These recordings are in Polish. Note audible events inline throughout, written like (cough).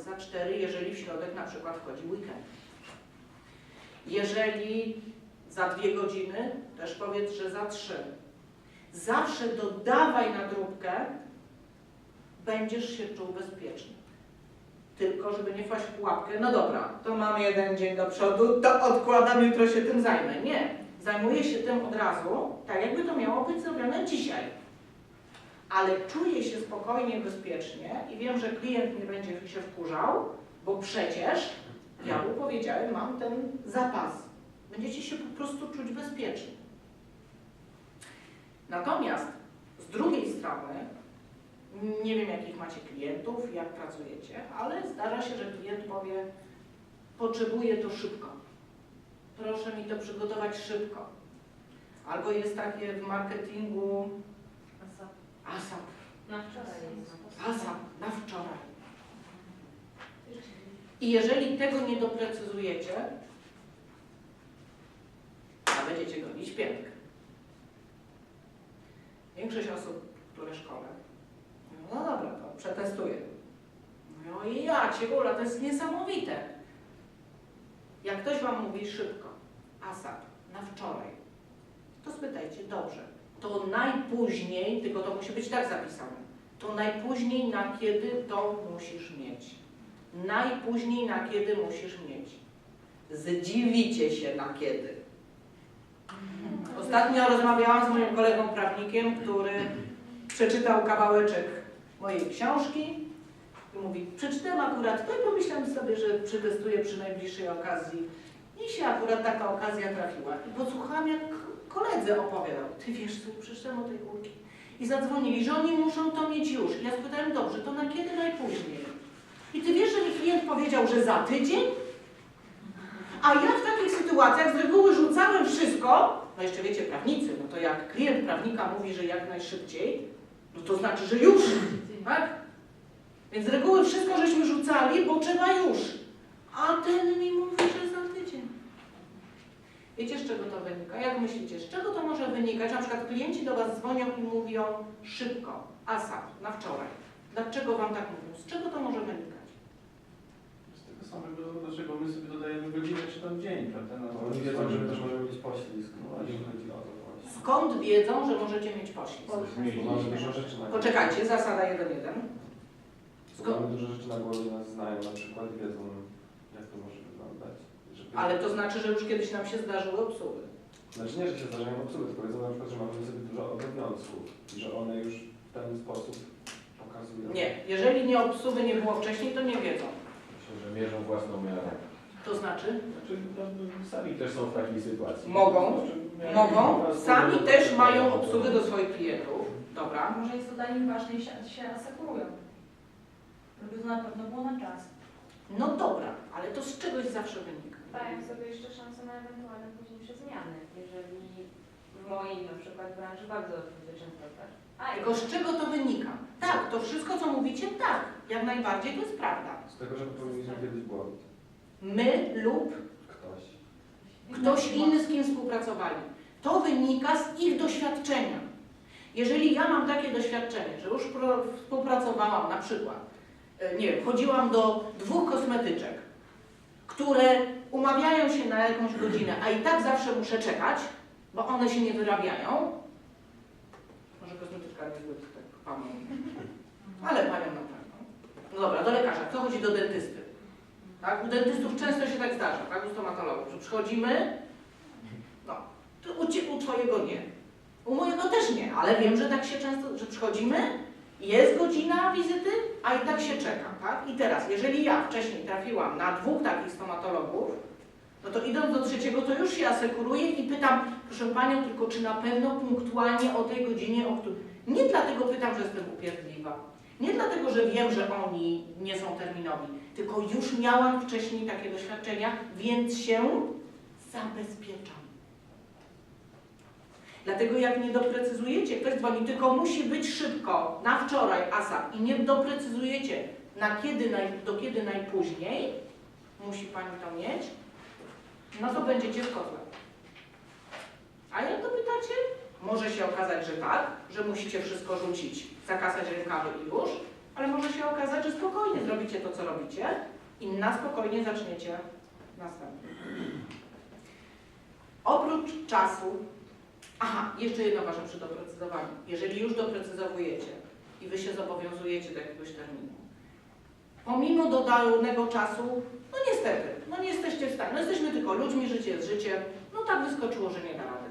za 4, jeżeli w środek na przykład wchodzi weekend. Jeżeli za dwie godziny, też powiedz, że za trzy. Zawsze dodawaj nadróbkę, będziesz się czuł bezpiecznie. Tylko, żeby nie wpaść w pułapkę, no dobra, to mam jeden dzień do przodu, to odkładam, jutro się tym zajmę. Nie, zajmuję się tym od razu, tak jakby to miało być zrobione dzisiaj. Ale czuję się spokojnie, bezpiecznie i wiem, że klient nie będzie się wkurzał, bo przecież ja mu powiedziałem, mam ten zapas. Będziecie się po prostu czuć bezpiecznie. Natomiast z drugiej strony, nie wiem jakich macie klientów, jak pracujecie, ale zdarza się, że klient powie, potrzebuję to szybko. Proszę mi to przygotować szybko. Albo jest takie w marketingu ASAP, Na wczoraj. ASAP, na wczoraj. I jeżeli tego nie doprecyzujecie, a będziecie gonić piętkę. Większość osób, które szkole, no dobra, to przetestuję. Mówią, i ja cię Ula, to jest niesamowite. Jak ktoś wam mówi szybko, ASAP, na wczoraj, to spytajcie, dobrze, to najpóźniej, tylko to musi być tak zapisane, to najpóźniej na kiedy to musisz mieć. Najpóźniej na kiedy musisz mieć. Zdziwicie się na kiedy. Ostatnio rozmawiałam z moim kolegą prawnikiem, który przeczytał kawałeczek mojej książki i mówi, przeczytałem akurat to i pomyślałem sobie, że przetestuję przy najbliższej okazji. I się akurat taka okazja trafiła. I podsłuchałam, jak koledze opowiadał. Ty wiesz co, przeczytałem o tej górki. I zadzwonili, że oni muszą to mieć już. I ja spytałem, dobrze, to na kiedy najpóźniej? I ty wiesz, że mi klient powiedział, że za tydzień? A ja w takich sytuacjach z reguły rzucałem wszystko, no jeszcze wiecie, prawnicy, no to jak klient prawnika mówi, że jak najszybciej, no to znaczy, że już, tak? Więc z reguły wszystko żeśmy rzucali, bo trzeba już. A ten mi mówi. Wiecie, z czego to wynika? Jak myślicie, z czego to może wynikać? Na przykład klienci do Was dzwonią i mówią szybko, ASAP, na wczoraj. Dlaczego Wam tak mówią? Z czego to może wynikać? Z tego samego, dlaczego my sobie dodajemy godzinę czy tam dzień, prawda? No, Oni wiedzą, że też może być poślizg. No właśnie chodzi o to właśnie. Skąd wiedzą, że możecie mieć poślizg? Bo mamy dużo rzeczy na głowie. Poczekajcie, zasada 1.1. Bo Skąd? Mamy dużo rzeczy na głowie, nas znają na przykład wiedzą, jak to może wyglądać. Żeby... Ale to znaczy, że już kiedyś nam się zdarzyły obsługi. Znaczy nie, że się zdarzają obsługi, tylko wiedzą na przykład, że mamy sobie dużo obowiązków i że one już w ten sposób pokazują. Nie, jeżeli nie obsługi nie było wcześniej, to nie wiedzą. Myślę, że mierzą własną miarę. To znaczy, Znaczy, no, sami też są w takiej sytuacji. Mogą, Znaczy, mogą, sami też mają obsługę do swoich klientów. Dobra. Może jest to dla nich ważne i się, się asekurują. Żeby to na pewno było na czas. No dobra, ale to z czegoś zawsze wynika. Dają sobie jeszcze szansę na ewentualne późniejsze zmiany, jeżeli w mojej na przykład branży bardzo lubię często tak. A, Tylko z czego to wynika? Tak, to wszystko, co mówicie, tak, jak najbardziej to jest prawda. Z tego, że popełniliśmy kiedyś błąd. My lub Ktoś. ktoś inny, z kim współpracowali. To wynika z ich doświadczenia. Jeżeli ja mam takie doświadczenie, że już pro, współpracowałam na przykład, e, nie wiem, chodziłam do dwóch kosmetyczek, które umawiają się na jakąś godzinę, a i tak zawsze muszę czekać, bo one się nie wyrabiają. Może kosmetyczka nie zbyt tak panią, ale panią na pewno. No dobra, do lekarza. Kto chodzi do dentysty? Tak? U dentystów często się tak zdarza, tak? U stomatologów, że przychodzimy, no, u, u twojego nie. U mojego też nie, ale wiem, że tak się często, że przychodzimy, jest godzina wizyty, a i tak się czeka, tak? I teraz, jeżeli ja wcześniej trafiłam na dwóch takich stomatologów, no to idąc do trzeciego, to już się asekuruję i pytam, proszę Panią, tylko czy na pewno punktualnie o tej godzinie, o której... Nie dlatego pytam, że jestem upierdliwa. Nie dlatego, że wiem, że oni nie są terminowi, tylko już miałam wcześniej takie doświadczenia, więc się zabezpieczam. Dlatego jak nie doprecyzujecie, ktoś dzwoni, tylko musi być szybko, na wczoraj ASAP i nie doprecyzujecie, na kiedy naj, do kiedy najpóźniej musi Pani to mieć, no to będziecie w kotle. A jak dopytacie? Może się okazać, że tak, że musicie wszystko rzucić, zakasać rękawy i już, ale może się okazać, że spokojnie zrobicie to, co robicie i na spokojnie zaczniecie następny. Oprócz czasu, aha, jeszcze jedna ważna przy doprecyzowaniu. Jeżeli już doprecyzowujecie i wy się zobowiązujecie do jakiegoś terminu, pomimo dodanego czasu, no niestety, no nie jesteście w stanie, no jesteśmy tylko ludźmi, życie jest życiem, no tak wyskoczyło, że nie da rady.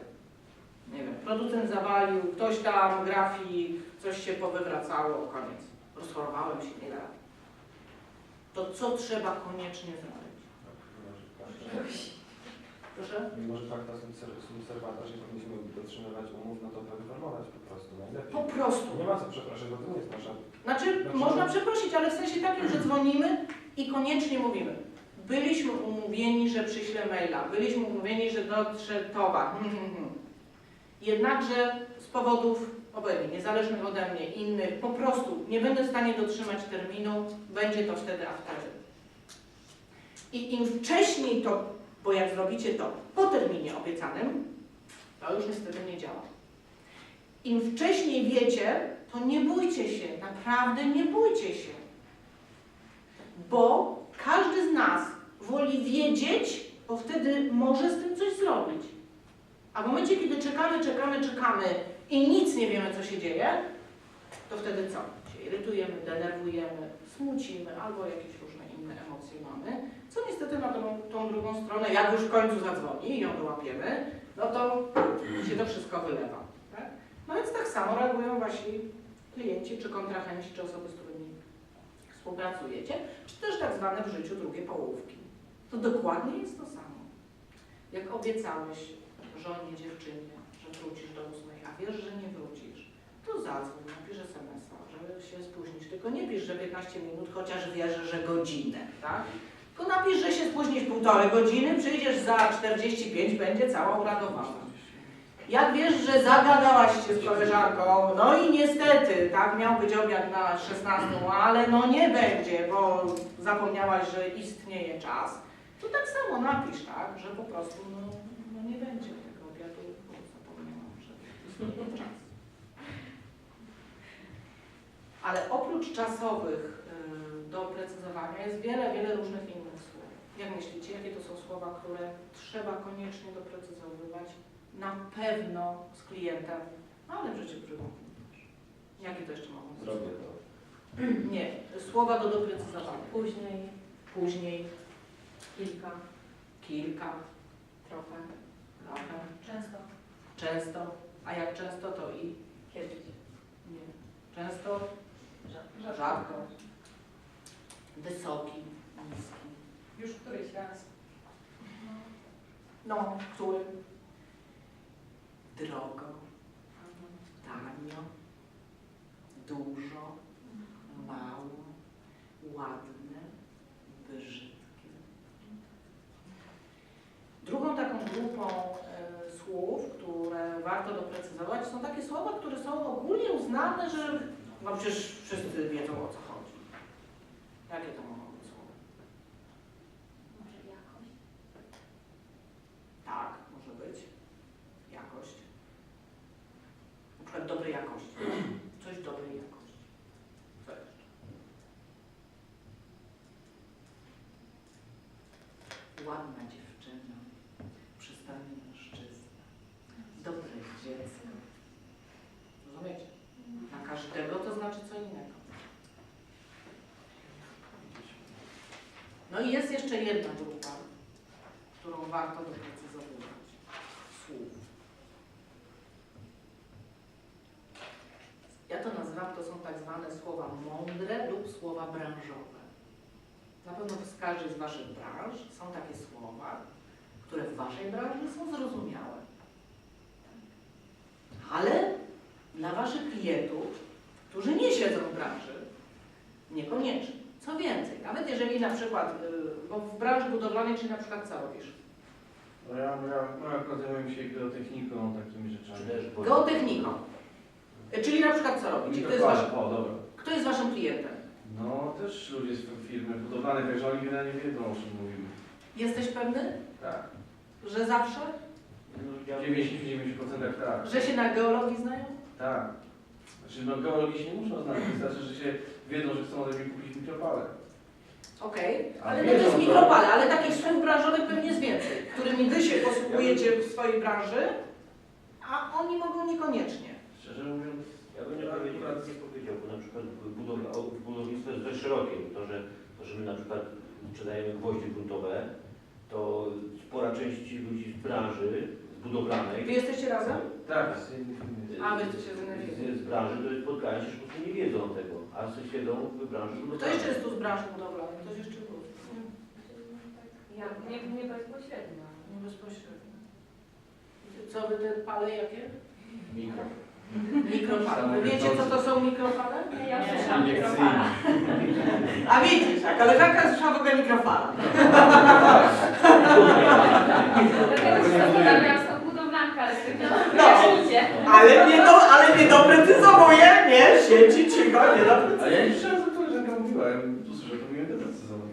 Nie wiem, producent zawalił, ktoś tam, grafik, coś się powywracało, koniec. Rozchorowałem się, nie da rady. To co trzeba koniecznie zrobić? Proszę? Mimo, że fakta servata, że powinniśmy dotrzymywać umów, no to poinformować po prostu najlepiej. Po prostu. Nie ma co przepraszać, bo to nie jest nasza... Znaczy, Znaczy- można przeprosić, ale w sensie takim, że dzwonimy i koniecznie mówimy. Byliśmy umówieni, że przyślę maila, byliśmy umówieni, że dotrze towar. Hmm, hmm, hmm. Jednakże z powodów obojętnie, niezależnych ode mnie, innych, po prostu nie będę w stanie dotrzymać terminu, będzie to wtedy a wtedy. I im wcześniej to, bo jak zrobicie to po terminie obiecanym, to już niestety nie działa. Im wcześniej wiecie, to nie bójcie się, naprawdę nie bójcie się. Bo każdy z nas woli wiedzieć, bo wtedy może z tym coś zrobić. A w momencie, kiedy czekamy, czekamy, czekamy i nic nie wiemy, co się dzieje, to wtedy co? Się irytujemy, denerwujemy, smucimy albo jakieś różne inne emocje mamy, co niestety na tą, tą drugą stronę, jak już w końcu zadzwoni i ją dołapiemy, no to się to wszystko wylewa. Tak? No więc tak samo reagują wasi klienci, czy kontrahenci, czy osoby, z którymi współpracujecie, czy też tak zwane w życiu drugie połówki. To dokładnie jest to samo. Jak obiecałeś żonie, dziewczynie, że wrócisz do ósmej, a wiesz, że nie wrócisz, to zadzwoń, napisz SMS-a, że się spóźnisz. Tylko nie pisz, że 15 minut, chociaż wiesz, że godzinę, tak? Napisz, że się spóźnisz półtorej godziny, przyjdziesz za 45, będzie cała uradowana. Jak wiesz, że zagadałaś się z koleżanką, no i niestety, tak, miał być obiad na 16, ale no nie będzie, bo zapomniałaś, że istnieje czas, to tak samo napisz, tak, że po prostu no, no nie będzie tego obiadu, bo zapomniałam, że istnieje czas. Ale oprócz czasowych y, do precyzowania jest wiele, wiele różnych innych. Jak myślicie, jakie to są słowa, które trzeba koniecznie doprecyzowywać? Na pewno z klientem, ale w życiu prywatnym też. Jakie to jeszcze mogą być? Zrobię to. (clears throat) Nie, słowa do doprecyzowania. Później, Później, kilka, kilka, trochę, trochę, często, często, a jak często to i kiedyś. nie. Często, Rzadko. rzadko, wysoki, niski. Już któryś raz. No, który? Drogo, tanio, dużo, mało, ładne, brzydkie. Drugą taką grupą e, słów, które warto doprecyzować, są takie słowa, które są ogólnie uznane, że no przecież wszyscy wiedzą o co chodzi. Jakie to mogą być słowa? Może jakość? Tak, może być. Jakość. Na przykład dobrej jakości. Coś dobrej jakości. Co jeszcze? Ładna dziewczyna. Przystojny mężczyzna. Dobre dziecko. Rozumiecie? Na każdego to znaczy co innego. No i jest jeszcze jedna grupa, którą warto doprecyzowywać. Słów. Ja to nazywam, to są tak zwane słowa mądre lub słowa branżowe. Na pewno w każdej z Waszych branż są takie słowa, które w Waszej branży są zrozumiałe. Ale dla Waszych klientów, którzy nie siedzą w branży, niekoniecznie. Co więcej, nawet jeżeli na przykład, y, bo w branży budowlanej, czyli na przykład co robisz? No ja, ja, no akurat zajmuję się geotechniką, takimi rzeczami. Geotechniką. Y, Czyli na przykład co robicie? Kto jest, wasz, kto jest Waszym klientem? No też ludzie z firmy budowlanej, także oni generalnie wiedzą o czym mówimy. Jesteś pewny, Tak. że zawsze? W 90-90% tak. Że się na geologii znają? Tak. Znaczy no geologii się nie muszą znać, wystarczy, że się wiedzą, że chcą ode mnie kupić mikropalę. Okej, A ale no to wiedzą, jest że- mikropale, ale takich słów branżowych pewnie jest więcej, którymi wy się posługujecie w swojej branży, a oni mogą niekoniecznie. Szczerze mówiąc, Ja bym nie powiedział, akurat bo na przykład budowla, o, budownictwo jest dość szerokie. To że, to, że my na przykład sprzedajemy gwoździe gruntowe, to spora część ludzi z branży budowlanej, Wy jesteście razem? tak. A, wy jesteście firmy. z, z branży, to spotkają się, że po prostu nie wiedzą tego, a siedzą w branży Kto budowlanej. jeszcze jest tu z branży budowlanej? Ktoś jeszcze był? Ja nie, nie bezpośrednio. Nie bezpośrednio. Co wy te pale jakie? Mikro. Mikrofale. Wiecie co to są mikrofale? Ja Nie. słyszałam mikrofala. A widzisz, a koleżanka słyszała w ogóle mikrofala. Budowlanka, ale No. wyjaśnijcie. Ale nie, do, ale nie doprecyzowuje, nie? Siedzi cicho, nie doprecyzowuje. Ale ja nie słyszałem, mówiła, ja tu słyszę, to mówiłem doprecyzować.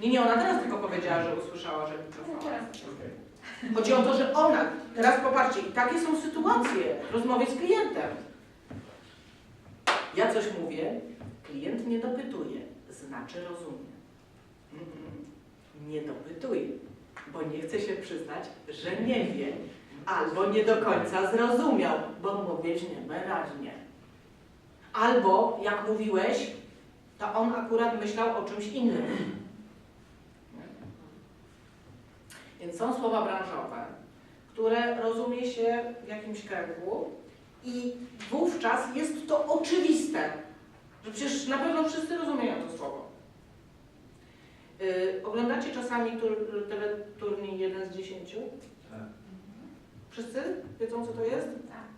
Nie, nie, ona teraz tylko powiedziała, że usłyszała, że No mikrofala. Okej. Chodzi o to, że ona, teraz popatrzcie, takie są sytuacje w rozmowie z klientem. Ja coś mówię, klient nie dopytuje, znaczy rozumie. Mm, Nie dopytuje, bo nie chce się przyznać, że nie wie, albo nie do końca zrozumiał, bo mówisz niewyraźnie. Albo, jak mówiłeś, to on akurat myślał o czymś innym. Więc są słowa branżowe, które rozumie się w jakimś kręgu i wówczas jest to oczywiste, że przecież na pewno wszyscy rozumieją to słowo. Yy, oglądacie czasami tur, teleturniej 1 z 10? Tak. Wszyscy wiedzą, co to jest? Tak.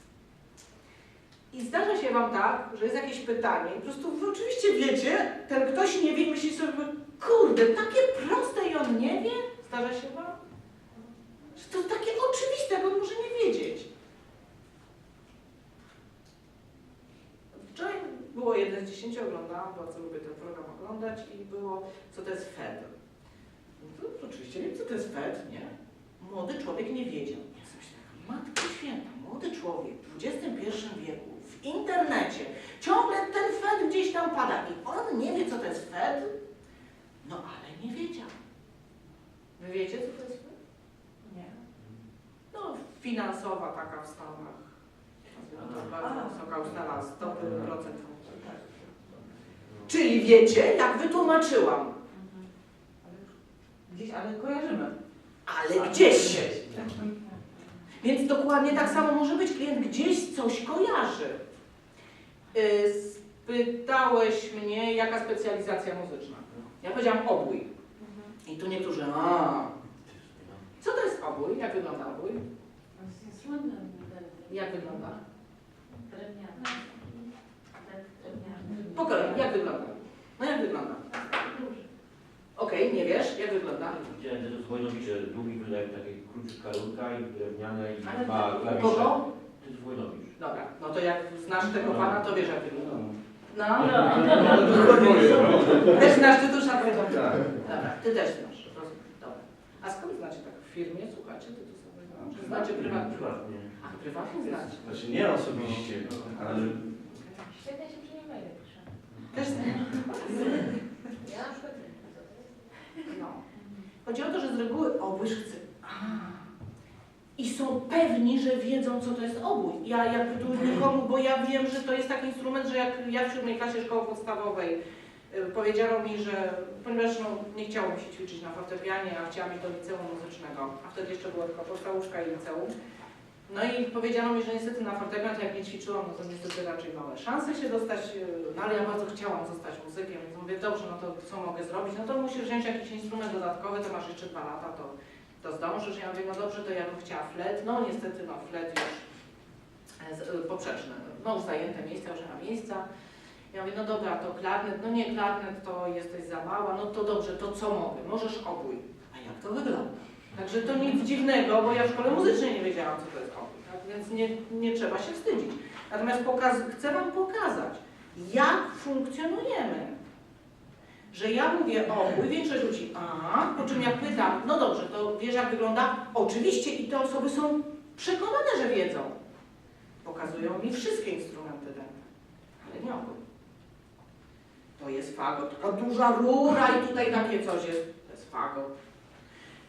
I zdarza się Wam tak, że jest jakieś pytanie i po prostu Wy oczywiście wiecie, ten ktoś nie wie myśli sobie, kurde, takie proste i on nie wie? Zdarza się Wam? To takie oczywiste, on może nie wiedzieć. Wczoraj było jeden z dziesięciu, oglądałam, bardzo lubię ten program oglądać i było, co to jest Fed. No to oczywiście wiem, co to jest Fed, nie? Młody człowiek nie wiedział. Ja sobie myślę, matko święta, młody człowiek w XXI wieku, w internecie, ciągle ten Fed gdzieś tam pada i on nie wie, co to jest Fed? No ale nie wiedział. Wy wiecie, co to jest Fed? No, finansowa taka w Stanach. To bardzo wysoka stopy Mhm. procentowe. Tak. Czyli wiecie, jak wytłumaczyłam, Mhm. Gdzieś, ale kojarzymy. ale gdzieś. Więc dokładnie tak samo może być. Klient gdzieś coś kojarzy. Y, Spytałeś mnie, jaka specjalizacja muzyczna. Ja powiedziałam obój. I tu niektórzy, a co to jest obój? Jak wygląda obój? Jak wygląda? drewnianym. Drewnianym. Po kolei, jak wygląda? No jak wygląda? Okej, nie wiesz, jak wygląda? Widziałem, że to jest wojnowicze, długi wydaje takie króciutka rurka i drewniane i Ale u klawisze. kogo? To jest wojnowicz. Dobra, no to jak znasz tego pana, to wiesz jak wygląda. No, (laughs) też znasz Wojtowicza. Tak. Dobra, ty też znasz, rozumiem. Dobra. A skąd znacie tak w firmie, słuchacie Tytusa Czy znacie prywatnie? Prywatnie. A, prywatnie znacie. Znaczy nie osobiście, ale Świetnie się przy nim maile pisze. Też. Ja na przykład to. No. Chodzi o to, że z reguły obój chce. I są pewni, że wiedzą, co to jest obój. Ja jakby tu nikomu, bo ja wiem, że to jest taki instrument, że jak ja w siódmej klasie szkoły podstawowej powiedziano mi, że ponieważ no, nie chciało mi się ćwiczyć na fortepianie, a chciałam iść do liceum muzycznego, a wtedy jeszcze była tylko podstawówka i liceum. No i powiedziano mi, że niestety na fortepian, to jak nie ćwiczyłam, no to niestety raczej małe szanse się dostać, y, no ale ja bardzo chciałam zostać muzykiem, więc mówię, dobrze, no to co mogę zrobić? No to musisz wziąć jakiś instrument dodatkowy, to masz jeszcze dwa lata, to, to zdążysz. Ja mówię, no dobrze, to ja bym chciała flet. No niestety, no flet już e, y, poprzeczny, no zajęte miejsca, już nie ma miejsca. Ja mówię, no dobra, to klarnet, no nie klarnet, to jesteś za mała, no to dobrze, to co mogę? Możesz obój. A jak to wygląda? Także to nic dziwnego, bo ja w szkole muzycznej nie wiedziałam, co to jest obój, tak? więc nie, nie trzeba się wstydzić. Natomiast pokaz, chcę Wam pokazać, jak funkcjonujemy. Że ja mówię obój, większość ludzi, a, po czym jak pytam, no dobrze, to wiesz jak wygląda? Oczywiście i te osoby są przekonane, że wiedzą. Pokazują mi wszystkie instrumenty dęte, ale nie obój. To jest fagot. Taka duża rura i tutaj takie coś jest. To jest fagot.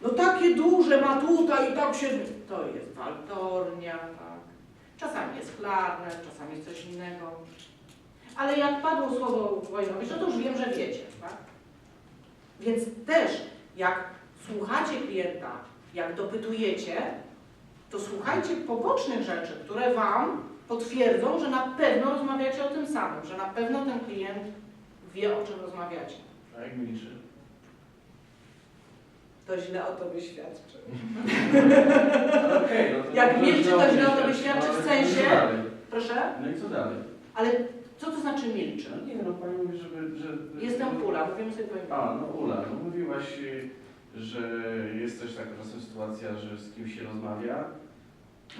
No takie duże ma tutaj i tak się... To jest waltornia, tak. Czasami jest chlarne, czasami jest coś innego. Ale jak padło słowo wojnowicz, no to już wiem, że wiecie, tak? Więc też, jak słuchacie klienta, jak dopytujecie, to słuchajcie pobocznych rzeczy, które Wam potwierdzą, że na pewno rozmawiacie o tym samym, że na pewno ten klient wie, o czym rozmawiacie. A jak milczy? To źle o tobie świadczy. Okej, no to... Jak to milczy, to źle o tobie świadczy w ale sensie- co dalej? Proszę? No i co dalej? Ale co to znaczy milczy? No nie no, pani mówi, żeby... Że, Jestem Ula, mówimy sobie po imieniu. A, no Ula, no mówiłaś, y, że jest też taka czasem sytuacja, że z kimś się rozmawia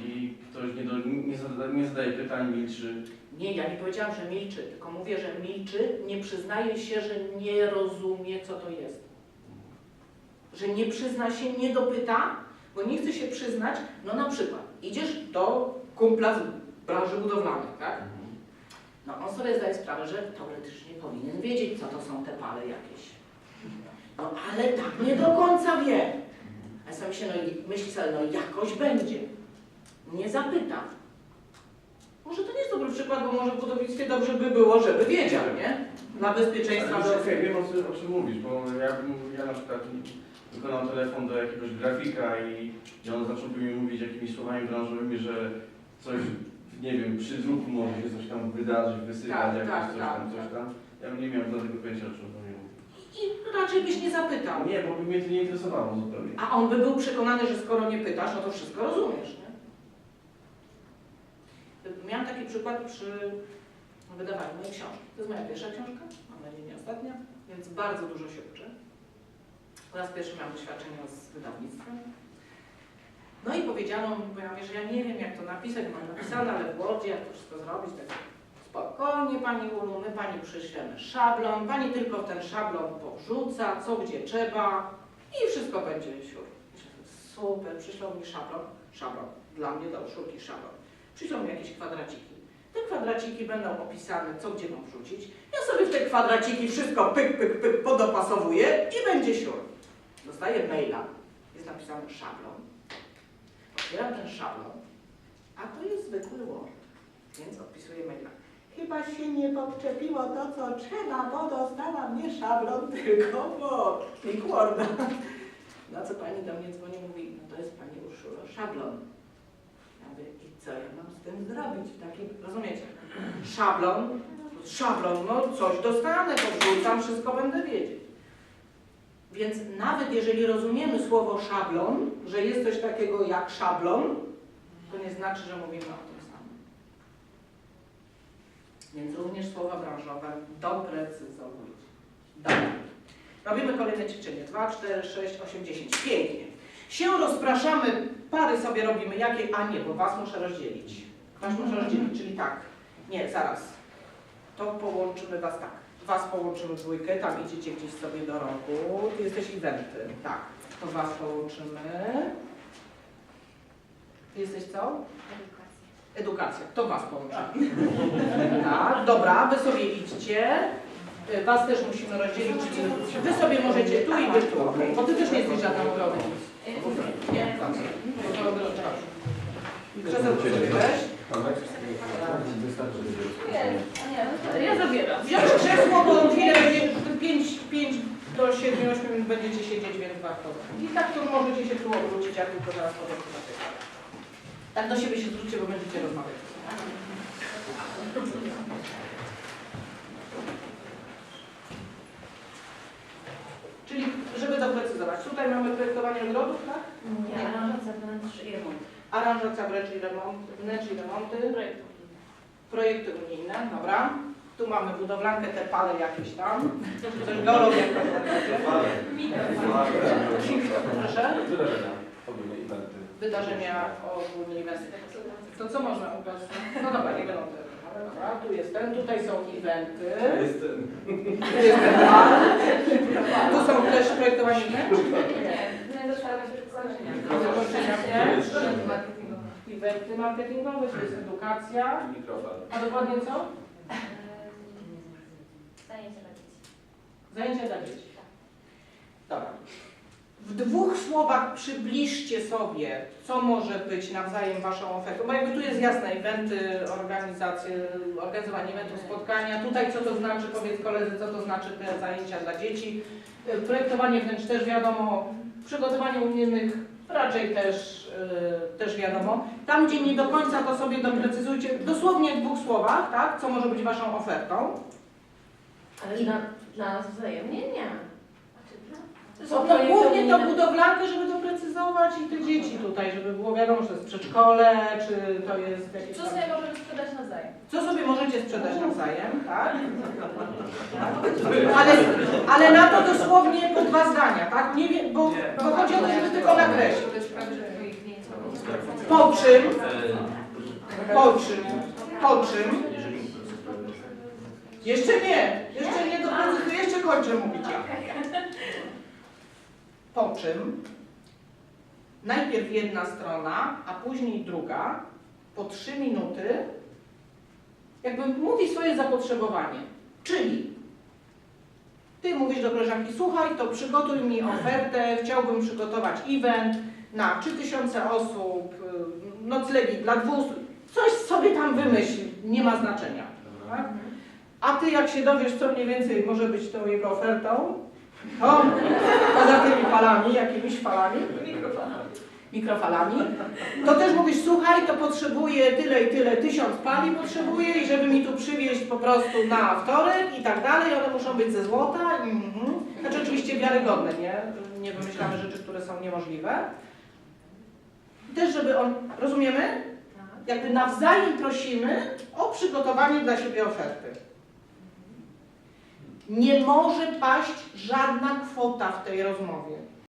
i ktoś nie, do, nie, zada, nie zadaje pytań, milczy. Nie, ja nie powiedziałam, że milczy, tylko mówię, że milczy, nie przyznaje się, że nie rozumie, co to jest. Że nie przyzna się, nie dopyta, bo nie chce się przyznać, no na przykład, idziesz do kumpla z branży budowlanej, tak? No on sobie zdaje sprawę, że teoretycznie powinien wiedzieć, co to są te pale jakieś. No ale tak nie do końca wie. A sam się no, i myśli sobie, no jakoś będzie. Nie zapyta. Może to nie jest dobry przykład, bo może w budownictwie dobrze by było, żeby wiedział, nie? Dla bezpieczeństwa Ale okej, wiem o, czym- o czym mówisz, bo ja, ja na przykład wykonam telefon do jakiegoś grafika i, i on zacząłby mi mówić jakimiś słowami branżowymi, że coś, nie wiem, przy druku może się coś tam wydarzyć, wysypać, Tak, jakieś tak, coś tak, tam, coś tak. tam. Ja bym nie miał żadnego pojęcia, o czym on mi mówi. I raczej byś nie zapytał. Nie, bo by mnie to nie interesowało zupełnie. A on by był przekonany, że skoro nie pytasz, no to wszystko rozumiesz, nie? Miałam taki przykład przy wydawaniu mojej książki. To jest moja pierwsza książka, mam nadzieję nie ostatnia, więc bardzo dużo się uczę. Po raz pierwszy miałam doświadczenie z wydawnictwem. No i powiedziano mi, bo ja mówię, że ja nie wiem jak to napisać, mam napisane, ale w Wordzie jak to wszystko zrobić, tak spokojnie Pani Ulu, my Pani przyślemy szablon, Pani tylko ten szablon powrzuca, co gdzie trzeba i wszystko będzie siur. Super, przyślą mi szablon, szablon, dla mnie do szurki szablon. Przyślą mi jakieś kwadraciki. Te kwadraciki będą opisane, co gdzie mam wrzucić. Ja sobie w te kwadraciki wszystko pyk, pyk, pyk podopasowuję i będzie siur. Dostaję maila, jest napisany szablon. Otwieram ten szablon, a to jest zwykły Word, więc odpisuję maila. Chyba się nie podczepiło to, co trzeba, bo dostała mnie szablon tylko Word, plik Worda. Na co pani do mnie dzwoni, mówi, no to jest pani Urszulo, szablon. Ja mówię, i co ja mam z tym zrobić? Taki, rozumiecie? Szablon, szablon, no coś dostanę, podrzucam, wszystko będę wiedzieć. Więc nawet jeżeli rozumiemy słowo szablon, że jest coś takiego jak szablon, to nie znaczy, że mówimy o tym samym. Więc również słowa branżowe doprecyzowujcie. Dobra. Robimy kolejne ćwiczenie. 2, 4, 6, 8, 10. Pięknie. Się rozpraszamy, pary sobie robimy jakie, a nie, bo was muszę rozdzielić. Was muszę rozdzielić, czyli tak. Nie, zaraz. To połączymy was tak. Was połączymy w dwójkę, tam idziecie gdzieś sobie do rogu. Ty jesteś eventy. Tak. To was połączymy. Ty jesteś co? Edukacja. Edukacja. To was połączymy. (laughs) Tak, dobra, wy sobie idźcie. Y, Was też musimy rozdzielić, wy sobie możecie tu i wy tu? Bo ty też nie jesteś żadną ogrodą. Nie, to? Wystarczy, że Ja zabieram. Wziąć krzesło, bo chwilę będzie 5, 5 do 7, 8 minut będziecie siedzieć, więc warto. I tak to możecie się tu obrócić, jak tylko zaraz co na tego. Tak do siebie się zwróćcie, bo będziecie rozmawiać. Czyli, żeby doprecyzować, tutaj mamy projektowanie ogrodów, tak? Nie, aranżacja wnętrz i remont. Aranżacja wnętrz i remont, wnętrz i remonty, Projekt. projekty unijne, dobra. Tu mamy budowlankę, te pale jakieś tam. Coś geologia jak Proszę? Wydarzenia, ogólne eventy. To co można ubrać? No dobra, nie będą te. Dobra, tu jest ten, tutaj są eventy. Jest ten. Tu są też projektowanie wnętrz. Nie, nie doszłam się do zakończenia. Marketingowy. Eventy marketingowe, to jest edukacja. Mikrofon. A dokładnie co? Zajęcia Zajęcia dla dzieci. Dobra. W dwóch słowach przybliżcie sobie, co może być nawzajem Waszą ofertą, bo jakby tu jest jasne, eventy, organizacje, organizowanie eventów, spotkania, tutaj co to znaczy, powiedz koledzy, co to znaczy te zajęcia dla dzieci, Y, projektowanie wnętrz też wiadomo, przygotowanie unijnych raczej też, y, też wiadomo. Tam, gdzie nie do końca, to sobie doprecyzujcie, dosłownie w dwóch słowach, tak, co może być Waszą ofertą. Ale dla, dla nas wzajemnie nie. No, no głównie to budowlankę, żeby doprecyzować i te dzieci tutaj, żeby było wiadomo, czy to jest przedszkole, czy to jest jakieś Co tam... sobie możemy sprzedać nawzajem? Co sobie możecie sprzedać nawzajem, tak? Ale, ale na to dosłownie po dwa zdania, tak? Nie wiem, bo, bo chodzi o to, żeby tylko nakreślić. To. Po czym, po czym, po czym, Jeżeli jeszcze nie, jeszcze nie doprecyzuję, jeszcze kończę mówić ja. Po czym najpierw jedna strona, a później druga, po trzy minuty, jakby mówi swoje zapotrzebowanie. Czyli ty mówisz do koleżanki, słuchaj, to przygotuj mi ofertę, chciałbym przygotować event na 3000 osób, noclegi dla 200, coś sobie tam wymyśl, nie ma znaczenia. Tak? A ty jak się dowiesz, co mniej więcej może być tą jego ofertą, to poza tymi falami, jakimiś falami, mikrofalami, to też mówisz, słuchaj, to potrzebuję tyle i tyle, tysiąc pali potrzebuję i żeby mi tu przywieźć po prostu na wtorek i tak dalej, one muszą być ze złota. Mhm. Znaczy oczywiście wiarygodne, nie? Nie wymyślamy rzeczy, które są niemożliwe. Też, żeby on, rozumiemy? Jakby nawzajem prosimy o przygotowanie dla siebie oferty. Nie może paść żadna kwota w tej rozmowie.